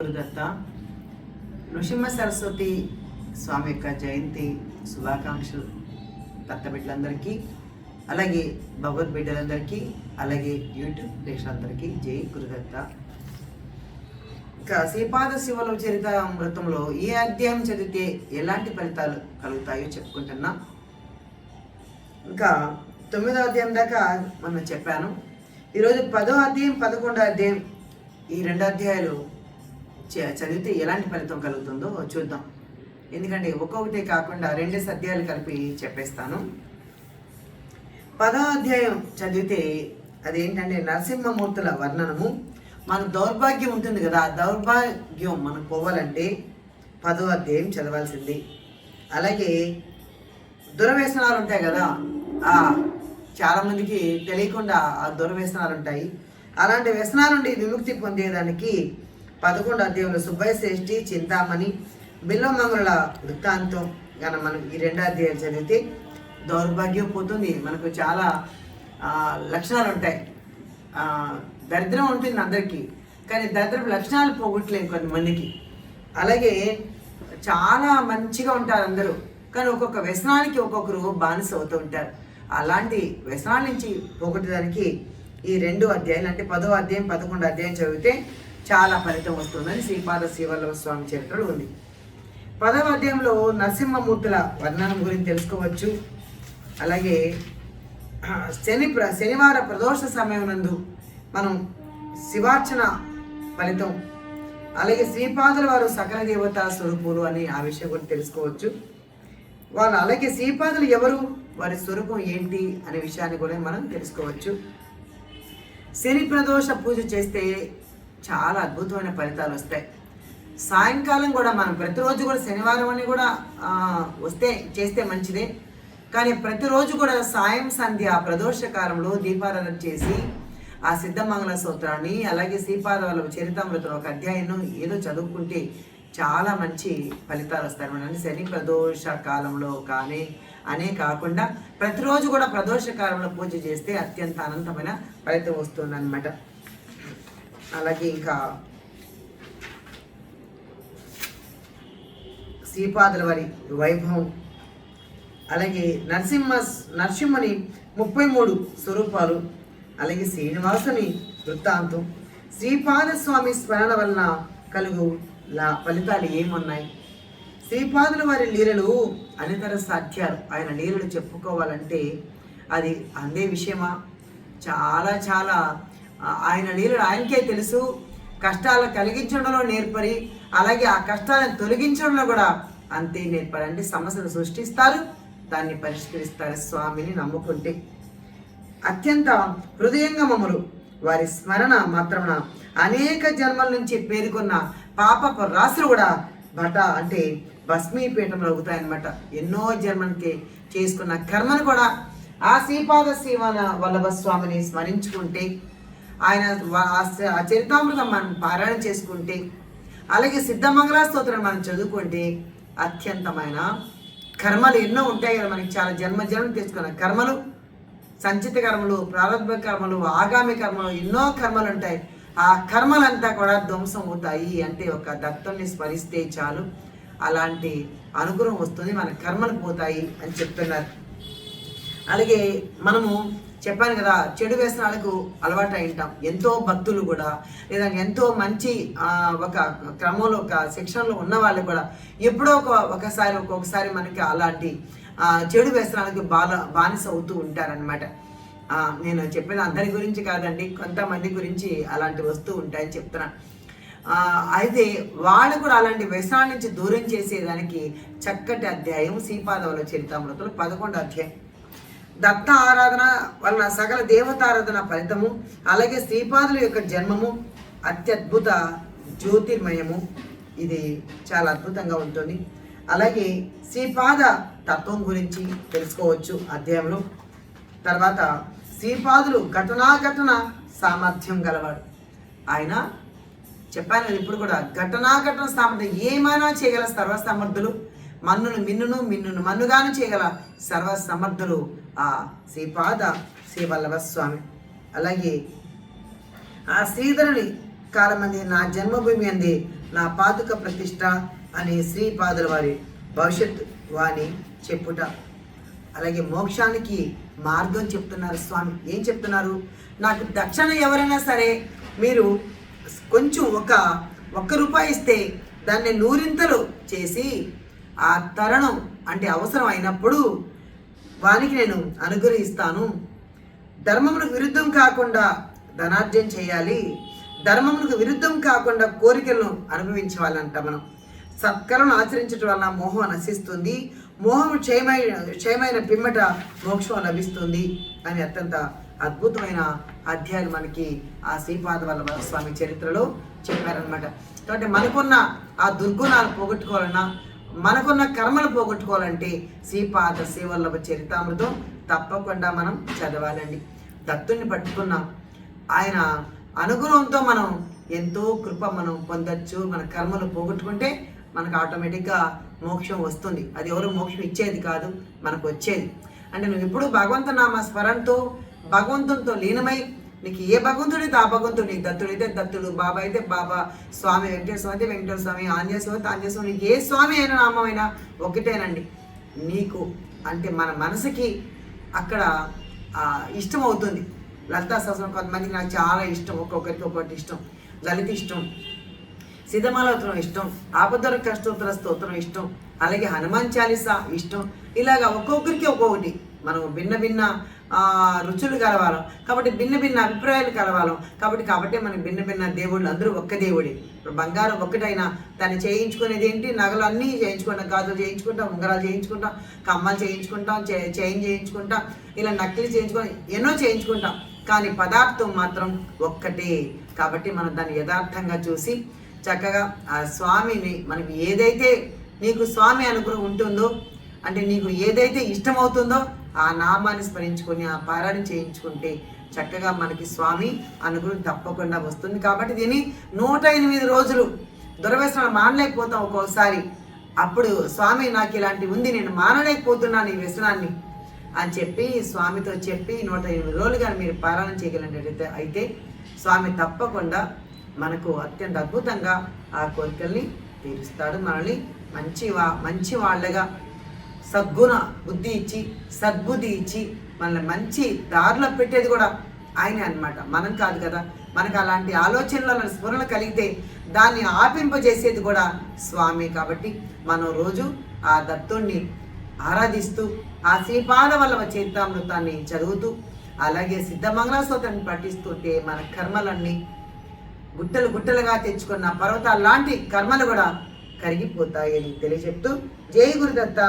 గురుదత్త నృసింహ సరస్వతి స్వామి యొక్క జయంతి శుభాకాంక్షలు దత్త బిడ్డలందరికీ అలాగే భగవద్ బిడ్డలందరికీ అలాగే యూట్యూబ్ ప్రేక్షకులందరికీ జై గురుదత్త ఇంకా శ్రీపాద శివల చరిత అమృతంలో ఏ అధ్యాయం చదివితే ఎలాంటి ఫలితాలు కలుగుతాయో చెప్పుకుంటున్నా. ఇంకా తొమ్మిదో అధ్యాయం దాకా మనం చెప్పాను. ఈరోజు పదో అధ్యాయం పదకొండో అధ్యాయం ఈ రెండు అధ్యాయాలు చదివితే ఎలాంటి ఫలితం కలుగుతుందో చూద్దాం. ఎందుకంటే ఒక్కొక్కటే కాకుండా రెండు సద్యాలు కలిపి చెప్పేస్తాను. పదో అధ్యాయం చదివితే అదేంటంటే నరసింహమూర్తుల వర్ణనము. మన దౌర్భాగ్యం ఉంటుంది కదా ఆ దౌర్భాగ్యం మనం పోవాలంటే పదో అధ్యాయం చదవాల్సింది. అలాగే దురవ్యసనాలు ఉంటాయి కదా ఆ తెలియకుండా ఆ దురవ్యసనాలు ఉంటాయి. అలాంటి వ్యసనాల నుండి విముక్తి పొందేదానికి పదకొండు అధ్యాయంలో సుబ్బయ్య శ్రేష్ఠి చింతామణి బిల్లమంగుల వృత్తాంతం. కానీ మనం ఈ రెండు అధ్యాయాలు చదివితే దౌర్భాగ్యం పోతుంది మనకు చాలా లక్షణాలు ఉంటాయి. దరిద్రం ఉంటుంది అందరికీ కానీ దరిద్రపు లక్షణాలు పోగొట్టలేము కొంతమందికి. అలాగే చాలా మంచిగా ఉంటారు అందరూ కానీ ఒక్కొక్క వ్యసనానికి ఒక్కొక్కరు బానిస అవుతూ ఉంటారు. అలాంటి వ్యసనాల నుంచి పోగొట్టడానికి ఈ రెండు అధ్యాయాలు అంటే పదో అధ్యాయం పదకొండు అధ్యాయం చదివితే చాలా ఫలితం వస్తుందని శ్రీపాద శ్రీవల్లభ స్వామి చరిత్రలో ఉంది. పదవ అధ్యాయంలో నరసింహమూర్తుల వర్ణనం గురించి తెలుసుకోవచ్చు. అలాగే శని ప్ర- శనివార ప్రదోష సమయం నందు మనం శివార్చన ఫలితం అలాగే శ్రీపాదుల వారు సకల దేవతా స్వరూపులు అని ఆ విషయం కూడా తెలుసుకోవచ్చు. వాళ్ళు అలాగే శ్రీపాదులు ఎవరు వారి స్వరూపం ఏంటి అనే విషయాన్ని కూడా మనం తెలుసుకోవచ్చు. శని ప్రదోష పూజ చేస్తే చాలా అద్భుతమైన ఫలితాలు వస్తాయి. సాయంకాలం కూడా మనం ప్రతిరోజు కూడా శనివారం అని కూడా వస్తే చేస్తే మంచిదే. కానీ ప్రతిరోజు కూడా సాయం సంధ్య ఆ ప్రదోషకాలంలో దీపారాధన చేసి ఆ సిద్ధమంగళ సూత్రాన్ని అలాగే శ్రీపాద చరితామృతం ఒక అధ్యాయం ఏదో చదువుకుంటే చాలా మంచి ఫలితాలు వస్తాయి. మనం శని ప్రదోష కాలంలో కానీ అనే కాకుండా ప్రతిరోజు కూడా ప్రదోష కాలంలో పూజ చేస్తే అత్యంత అనంతమైన ఫలితం వస్తుందన్నమాట. అలాగే ఇంకా శ్రీపాదుల వారి వైభవం. అలాగే నరసింహ నరసింహని ముప్పై మూడు స్వరూపాలు అలాగే శ్రీనివాసుని వృత్తాంతం. శ్రీపాద స్వామి స్మరణ వలన కలుగు లా ఫలితాలు ఏమున్నాయి? శ్రీపాదుల వారి లీలలు అనితర సాధ్యాలు. ఆయన లీలలు చెప్పుకోవాలంటే అది అందే విషయమా? చాలా చాలా ఆయన లీలలు ఆయనకే తెలుసు. కష్టాలు కలిగించడంలో నేర్పరి. అలాగే ఆ కష్టాలను తొలగించడంలో కూడా అంతే నేర్పరి అంటే సమస్యలు సృష్టిస్తారు. దాన్ని పరిష్కరిస్తారు స్వామిని నమ్ముకుంటే. అత్యంత హృదయంగమములు వారి స్మరణ మాత్రమున అనేక జన్మల నుంచి పేర్కొన్న పాపపు రాశులు కూడా బట అంటే భస్మీపీఠంలో అవుతాయన్నమాట. ఎన్నో జన్మలకి చేసుకున్న కర్మను కూడా ఆ శ్రీపాద శ్రీవన వల్లభ స్వామిని స్మరించుకుంటే ఆయన ఆ చరితామృతం మనం పారాయణ చేసుకుంటే అలాగే సిద్ధమంగళ స్తోత్రం మనం చదువుకుంటే అత్యంతమైన కర్మలు ఎన్నో ఉంటాయి కదా మనకి. చాలా జన్మ జన్మ తెచ్చుకున్న కర్మలు సంచిత కర్మలు ప్రారంభ కర్మలు ఆగామి కర్మలు ఎన్నో కర్మలు ఉంటాయి. ఆ కర్మలంతా కూడా ధ్వంసం అవుతాయి అంటే ఒక దత్తుని స్మరిస్తే చాలు. అలాంటి అనుగ్రహం వస్తుంది మన కర్మలు పోతాయి అని చెప్తున్నారు. అలాగే మనము చెప్పాను కదా చెడు వ్యసనాలకు అలవాటు అయి ఉంటాం ఎంతో భక్తులు కూడా లేదా ఎంతో మంచి ఒక క్రమంలో ఒక శిక్షణలో ఉన్న వాళ్ళు కూడా ఎప్పుడో ఒక ఒకసారి ఒక్కొక్కసారి మనకి అలాంటి చెడు వ్యసనాలకు బాల బానిస అవుతూ ఉంటారనమాట నేను చెప్పిన అందరి గురించి కాదండి కొంతమంది గురించి అలాంటి వస్తూ ఉంటాయని చెప్తున్నాను అయితే వాళ్ళు కూడా అలాంటి వ్యసనాల నుంచి దూరం చేసేదానికి చక్కటి అధ్యాయం శ్రీపాదవుల చరితామృతలు పదకొండు అధ్యాయం. దత్త ఆరాధన వలన సకల దేవతారాధన ఫలితము అలాగే శ్రీపాదుల యొక్క జన్మము అత్యద్భుత జ్యోతిర్మయము. ఇది చాలా అద్భుతంగా ఉంటుంది. అలాగే శ్రీపాద తత్వం గురించి తెలుసుకోవచ్చు అధ్యాయంలో. తర్వాత శ్రీపాదులు ఘటనాఘటన సామర్థ్యం గలవాడు. ఆయన చెప్పాను కదా ఇప్పుడు కూడా ఘటనాఘటన సామర్థ్యం ఏమైనా చేయగల సర్వసమర్థులు మన్నును మిన్నును మిన్నును మన్నుగాను చేయగల సర్వసమర్థులు ఆ శ్రీపాద శ్రీ వల్లభ స్వామి అలాగే ఆ శ్రీధరుని కాలమంది నా జన్మభూమి అంది నా పాదుక ప్రతిష్ట అనే శ్రీపాదుల వారి భవిష్యత్ వాణి చెప్పుట. అలాగే మోక్షానికి మార్గం చెప్తున్నారు స్వామి. ఏం చెప్తున్నారు? నాకు దక్షిణ ఎవరైనా సరే మీరు కొంచెం ఒక ఒక్క రూపాయి ఇస్తే దాన్ని నూరింతలు చేసి ఆ తరుణం అంటే అవసరం అయినప్పుడు వానికి నేను అనుగ్రహిస్తాను. ధర్మమునకు విరుద్ధం కాకుండా ధనార్జన చేయాలి. ధర్మమునకు విరుద్ధం కాకుండా కోరికలను అనుభవించాలంట మనం. సత్కరణ ఆచరించడం వలన మోహం నశిస్తుంది. మోహం క్షయమైన క్షయమైన పిమ్మట మోక్షం లభిస్తుంది అని అత్యంత అద్భుతమైన అధ్యాయులు మనకి ఆ శ్రీపాద వల్లభ స్వామి చరిత్రలో చెప్పారనమాట కాబట్టి మనకున్న ఆ దుర్గుణాలు పోగొట్టుకోవాలన్నా మనకున్న కర్మలు పోగొట్టుకోవాలంటే శ్రీపాద శ్రీవల్లభ చరితామృతం తప్పకుండా మనం చదవాలండి. దత్తుని పట్టుకున్నాం. ఆయన అనుగుణంతో మనం ఎంతో కృప మనం పొందొచ్చు. మన కర్మలు పోగొట్టుకుంటే మనకు ఆటోమేటిక్గా మోక్షం వస్తుంది. అది ఎవరు మోక్షం ఇచ్చేది కాదు మనకు వచ్చేది. అంటే నువ్వు ఎప్పుడు భగవంతు నామ స్మరణతో భగవంతునితో లీనమై నీకు ఏ భగవంతుడైతే ఆ భగవంతుడు నీకు దత్తుడైతే దత్తుడు బాబా అయితే బాబా స్వామి వెంకటేశ్వర స్వామి అయితే వెంకటేశ్వర స్వామి ఆంజనేయ స్వామి ఆంజనేయ నీకు ఏ స్వామి అయినా నామైనా ఒకటేనండి. నీకు అంటే మన మనసుకి అక్కడ ఇష్టం అవుతుంది. లలితా సహస్రం కొంతమందికి నాకు చాలా ఇష్టం ఒక్కొక్కరికి ఒక్కొక్కటి ఇష్టం. లలిత ఇష్టం సిద్ధమాలోత్రం ఇష్టం ఆపదర కష్టోత్తర స్తోత్రం ఇష్టం అలాగే హనుమాన్ చాలీసా ఇష్టం ఇలాగా ఒక్కొక్కరికి ఒక్కొక్కటి. మనం భిన్న భిన్న రుచులు కలవాలం. కాబట్టి భిన్న భిన్న అభిప్రాయాలు కలవాలం. కాబట్టి కాబట్టి మనకి భిన్న భిన్న దేవుళ్ళు అందరూ ఒక్క దేవుడే. ఇప్పుడు బంగారం ఒక్కటైనా దాన్ని చేయించుకునేది ఏంటి? నగలు అన్నీ చేయించుకుంటాం గాజులు చేయించుకుంటాం ఉంగరాలు చేయించుకుంటాం కమ్మలు చేయించుకుంటాం చే- చైన్ చేయించుకుంటాం ఇలా నక్కిలు చేయించుకొని ఎన్నో చేయించుకుంటాం. కానీ పదార్థం మాత్రం ఒక్కటే. కాబట్టి మనం దాన్ని యథార్థంగా చూసి చక్కగా ఆ స్వామిని మనకి ఏదైతే నీకు స్వామి అనుగ్రహం ఉంటుందో అంటే నీకు ఏదైతే ఇష్టమవుతుందో ఆ నామాన్ని స్మరించుకొని ఆ పారాయణ చేయించుకుంటే చక్కగా మనకి స్వామి అనుగ్రహం తప్పకుండా వస్తుంది. కాబట్టి దీన్ని నూట ఎనిమిది రోజులు దుర్వ్యసనాలు మానలేకపోతాం ఒక్కోసారి. అప్పుడు స్వామి నాకు ఇలాంటి ఉంది నేను మానలేకపోతున్నాను ఈ వ్యసనాన్ని అని చెప్పి స్వామితో చెప్పి నూట ఎనిమిది రోజులు కానీ మీరు పారాయణ చేయగలిగినట్టయితే అయితే స్వామి తప్పకుండా మనకు అత్యంత అద్భుతంగా ఆ కోరికల్ని తీరుస్తాడు. మనల్ని మంచి వా మంచి వాళ్ళగా సద్గుణ బుద్ధి ఇచ్చి సద్బుద్ధి ఇచ్చి మనల్ని మంచి దారిలో పెట్టేది కూడా ఆయనే అనమాట మనం కాదు కదా. మనకు అలాంటి ఆలోచనలు స్మరణ కలిగితే దాన్ని ఆపింపజేసేది కూడా స్వామి. కాబట్టి మనం రోజు ఆ దత్తుణ్ణి ఆరాధిస్తూ ఆ శ్రీపాద వల్ల చరితామృతాన్ని చదువుతూ అలాగే సిద్ధమంగళాస్తోత్రాన్ని పఠిస్తుంటే మన కర్మలన్నీ గుట్టలు గుట్టలుగా తెచ్చుకున్న పర్వతాలు లాంటి కర్మలు కూడా కరిగిపోతాయని తెలియజెప్తూ జై గురుదత్త.